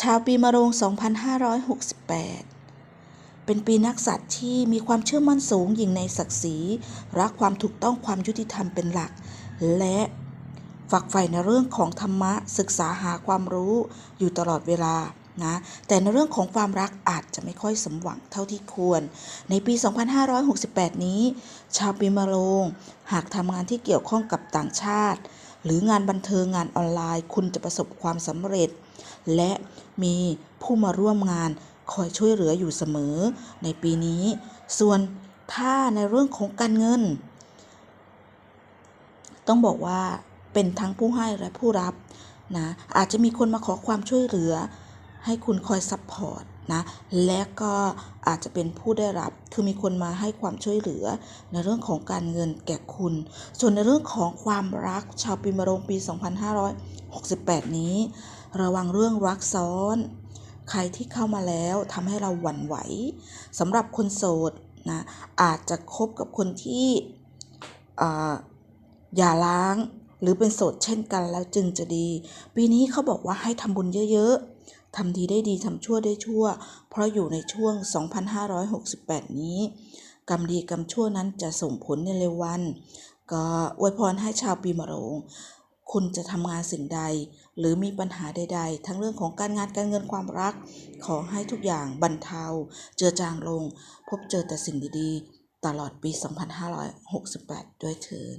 ชาวปีมะโรง 2568 เป็นปีนักสัตว์ที่มีความเชื่อมั่นสูงยิ่งในศักดิ์ศรี รักความถูกต้องความยุติธรรมเป็นหลัก และฝักใฝ่ในเรื่องของธรรมะศึกษาหาความรู้อยู่ตลอดเวลานะแต่ในเรื่องของความรักอาจจะไม่ค่อยสมหวังเท่าที่ควร ในปี 2568 นี้ ชาวปีมะโรง หากทำงานที่เกี่ยวข้องกับต่างชาติ หรืองานบันเทิงงานออนไลน์ คุณจะประสบความสำเร็จ และมีผู้มาร่วมงานคอยช่วยเหลืออยู่เสมอในปีนี้ ส่วนถ้าในเรื่องของการเงิน ต้องบอกว่าเป็นทั้งผู้ให้และผู้รับนะอาจจะมีคนมาขอความช่วยเหลือ ให้คุณคอยซัพพอร์ต นะและก็อาจจะเป็นผู้ได้รับคือมีคนมาให้ความช่วยเหลือในเรื่องของการเงินแก่คุณ ส่วนในเรื่องของความรักชาวปีมะโรงปี 2568 นี้ ระวังเรื่องรักซ้อน ใครที่เข้ามาแล้วทำให้เราหวั่นไหวสำหรับคนโสดนะอาจจะคบกับคนที่อ่าอย่าล้างหรือเป็นโสดเช่นกันแล้วจึงจะดี ปีนี้เขาบอกว่าให้ทำบุญเยอะๆ ทำดีได้ดีทำชั่วได้ชั่ว เพราะอยู่ในช่วง 2568 นี้ กรรมดีกรรมชั่วนั้นจะส่งผลในเร็ววัน ก็อวยพรให้ชาวปีมะโรงคุณจะทำงานสิ่งใด หรือมีปัญหาใด ๆ ทั้งเรื่องของการงานการเงินความรัก ขอให้ทุกอย่างบรรเทา เจือจางลง พบเจอแต่สิ่งดีๆ ตลอดปี 2568 ด้วยเถิน